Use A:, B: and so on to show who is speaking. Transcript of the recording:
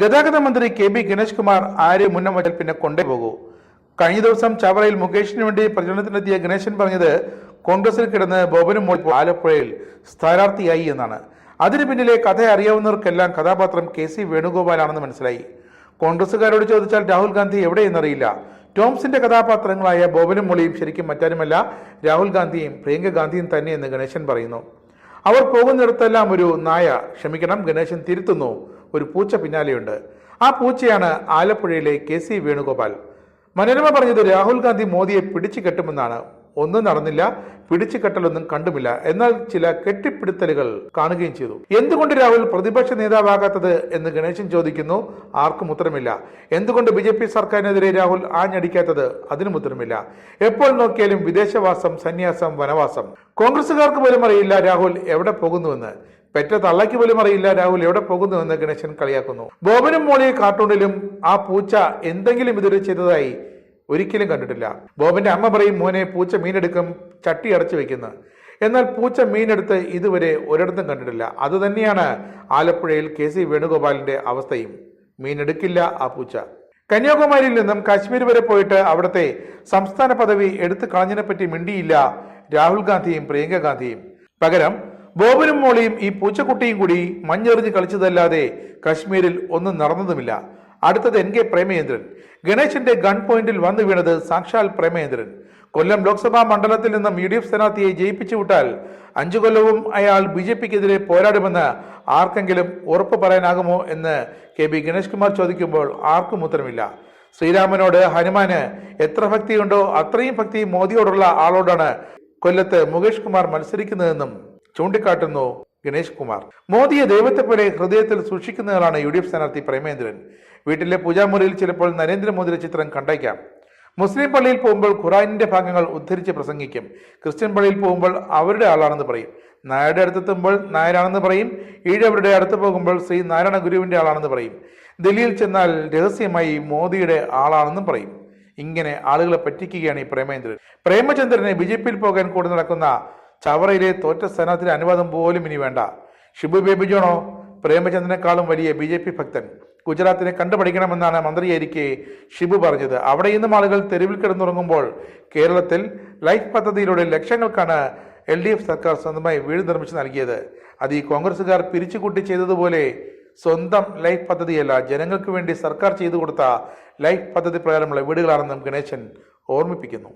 A: ഗതാഗത മന്ത്രി K B Ganesh Kumar ആര് വച്ചാൽ പിന്നെ കൊണ്ടേ പോകൂ കഴിഞ്ഞ ദിവസം ചവറയിൽ മുകേഷിന് വേണ്ടി പ്രചരണത്തിനെത്തിയ ഗണേശൻ പറഞ്ഞത് കോൺഗ്രസിൽ കിടന്ന് ബോബനും മോൾ ആലപ്പുഴയിൽ സ്ഥാനാർത്ഥിയായി എന്നാണ്. അതിന് പിന്നിലെ കഥ അറിയാവുന്നവർക്കെല്ലാം കഥാപാത്രം കെ സി വേണുഗോപാലാണെന്ന് മനസ്സിലായി. കോൺഗ്രസുകാരോട് ചോദിച്ചാൽ രാഹുൽ ഗാന്ധി എവിടെയെന്നറിയില്ല ടോംസിന്റെ കഥാപാത്രങ്ങളായ ബോബനും മോളിയും ശരിക്കും മറ്റാരുമല്ല രാഹുൽ ഗാന്ധിയും പ്രിയങ്ക ഗാന്ധിയും തന്നെയെന്ന് ഗണേശൻ പറയുന്നു. അവർ പോകുന്നിടത്തെല്ലാം ഒരു നായ ക്ഷമിക്കണം ഗണേശൻ തിരുത്തുന്നു. ഒരു പൂച്ച പിന്നാലെയുണ്ട്. ആ പൂച്ചയാണ് ആലപ്പുഴയിലെ കെ സി വേണുഗോപാൽ. മനോരമ പറഞ്ഞത് രാഹുൽ ഗാന്ധി മോദിയെ പിടിച്ചു കെട്ടുമെന്നാണ്. ഒന്നും നടന്നില്ല പിടിച്ചു കെട്ടലൊന്നും കണ്ടുമില്ല. എന്നാൽ ചില കെട്ടിപ്പിടുത്തലുകൾ കാണുകയും ചെയ്തു. എന്തുകൊണ്ട് രാഹുൽ പ്രതിപക്ഷ നേതാവാകാത്തത് എന്ന് ഗണേശൻ ചോദിക്കുന്നു. ആർക്കും ഉത്തരമില്ല. എന്തുകൊണ്ട് ബി ജെ പി സർക്കാരിനെതിരെ രാഹുൽ ആഞ്ഞടിക്കാത്തത്? അതിനും ഉത്തരമില്ല. എപ്പോൾ നോക്കിയാലും വിദേശവാസം സന്യാസം വനവാസം. കോൺഗ്രസുകാർക്ക് പോലും അറിയില്ല രാഹുൽ എവിടെ പോകുന്നുവെന്ന്. പെറ്റ തള്ളയ്ക്ക് പോലും അറിയില്ല രാഹുൽ എവിടെ പോകുന്നു എന്ന് ഗണേശൻ കളിയാക്കുന്നു. ബോബനും മോളിയെ കാർട്ടൂണിലും ആ പൂച്ച എന്തെങ്കിലും ഇതുവരെ ചെയ്തതായി ഒരിക്കലും കണ്ടിട്ടില്ല. ബോബന്റെ അമ്മ പറയും മോനെ പൂച്ച മീനെടുക്കും ചട്ടി അടച്ചു വെക്കുന്നു. എന്നാൽ പൂച്ച മീനെടുത്ത് ഇതുവരെ ഒരിടത്തും കണ്ടിട്ടില്ല. അതുതന്നെയാണ് ആലപ്പുഴയിൽ കെ സി വേണുഗോപാലിന്റെ അവസ്ഥയും. മീനെടുക്കില്ല ആ പൂച്ച. കന്യാകുമാരിയിൽ നിന്നും കാശ്മീർ വരെ പോയിട്ട് അവിടുത്തെ സംസ്ഥാന പദവി എടുത്തു കളഞ്ഞതിനെപ്പറ്റി മിണ്ടിയില്ല രാഹുൽ ഗാന്ധിയും പ്രിയങ്ക ഗാന്ധിയും. പകരം ബോബനും മോളിയും ഈ പൂച്ചക്കുട്ടിയും കൂടി മഞ്ഞെറിഞ്ഞ് കളിച്ചതല്ലാതെ കശ്മീരിൽ ഒന്നും നടന്നതുമില്ല. അടുത്തത് എൻ കെ പ്രേമേന്ദ്രൻ ഗണേശന്റെ ഗൺ പോയിന്റിൽ വന്നു വീണത് സാക്ഷാൽ പ്രേമേന്ദ്രൻ കൊല്ലം ലോക്സഭാ മണ്ഡലത്തിൽ നിന്നും യു ഡി എഫ് സ്ഥാനാർത്ഥിയെ ജയിപ്പിച്ചു വിട്ടാൽ അഞ്ചു കൊല്ലവും അയാൾ ബി ജെ പിക്കെതിരെ പോരാടുമെന്ന് ആർക്കെങ്കിലും ഉറപ്പ് പറയാനാകുമോ എന്ന് കെ ബി ഗണേഷ് കുമാർ ചോദിക്കുമ്പോൾ ആർക്കും ഉത്തരമില്ല. ശ്രീരാമനോട് ഹനുമാന് എത്ര ഭക്തിയുണ്ടോ അത്രയും ഭക്തി മോദിയോടുള്ള ആളോടാണ് കൊല്ലത്ത് മുകേഷ് കുമാർ മത്സരിക്കുന്നതെന്നും ചൂണ്ടിക്കാട്ടുന്നു ഗണേഷ് കുമാർ. മോദിയെ ദൈവത്തെ പോലെ ഹൃദയത്തിൽ സൂക്ഷിക്കുന്നയാളാണ് യു ഡി എഫ് സ്ഥാനാർത്ഥി പ്രേമേന്ദ്രൻ. വീട്ടിലെ പൂജാമുറിയിൽ ചിലപ്പോൾ നരേന്ദ്രമോദിയുടെ ചിത്രം കണ്ടേക്കാം. മുസ്ലിം പള്ളിയിൽ പോകുമ്പോൾ ഖുറാനിന്റെ ഭാഗങ്ങൾ ഉദ്ധരിച്ച് പ്രസംഗിക്കും. ക്രിസ്ത്യൻ പള്ളിയിൽ പോകുമ്പോൾ അവരുടെ ആളാണെന്ന് പറയും. നായരുടെ അടുത്തെത്തുമ്പോൾ നായരാണെന്ന് പറയും. ഈഴവരുടെ അടുത്ത് പോകുമ്പോൾ ശ്രീ നാരായണ ഗുരുവിന്റെ ആളാണെന്ന് പറയും. ദില്ലിയിൽ ചെന്നാൽ രഹസ്യമായി മോദിയുടെ ആളാണെന്നും പറയും. ഇങ്ങനെ ആളുകളെ പറ്റിക്കുകയാണ് ഈ പ്രേമേന്ദ്രൻ. പ്രേമചന്ദ്രനെ ബി ജെ പിയിൽ പോകാൻ കൂടെ നടക്കുന്ന ചവറയിലെ തോറ്റ സ്ഥാനാർത്ഥിയുടെ അനുവാദം പോലും ഇനി വേണ്ട. ഷിബു ബേബി ജോണോ പ്രേമചന്ദ്രനേക്കാളും വലിയ ബി ജെ പി ഭക്തൻ. ഗുജറാത്തിനെ കണ്ടുപഠിക്കണമെന്നാണ് മന്ത്രിയായിരിക്കെ ഷിബു പറഞ്ഞത്. അവിടെ നിന്നും ആളുകൾ തെരുവിൽ കിടന്നുറങ്ങുമ്പോൾ കേരളത്തിൽ ലൈഫ് പദ്ധതിയിലൂടെ ലക്ഷങ്ങൾക്കാണ് എൽ ഡി എഫ് സർക്കാർ സ്വന്തമായി വീട് നിർമ്മിച്ച് നൽകിയത്. അത് ഈ കോൺഗ്രസുകാർ പിരിച്ചുകൂട്ടി ചെയ്തതുപോലെ സ്വന്തം ലൈഫ് പദ്ധതിയല്ല ജനങ്ങൾക്ക് വേണ്ടി സർക്കാർ ചെയ്തു കൊടുത്ത ലൈഫ് പദ്ധതി പ്രകാരമുള്ള വീടുകളാണെന്നും ഗണേശൻ ഓർമ്മിപ്പിക്കുന്നു.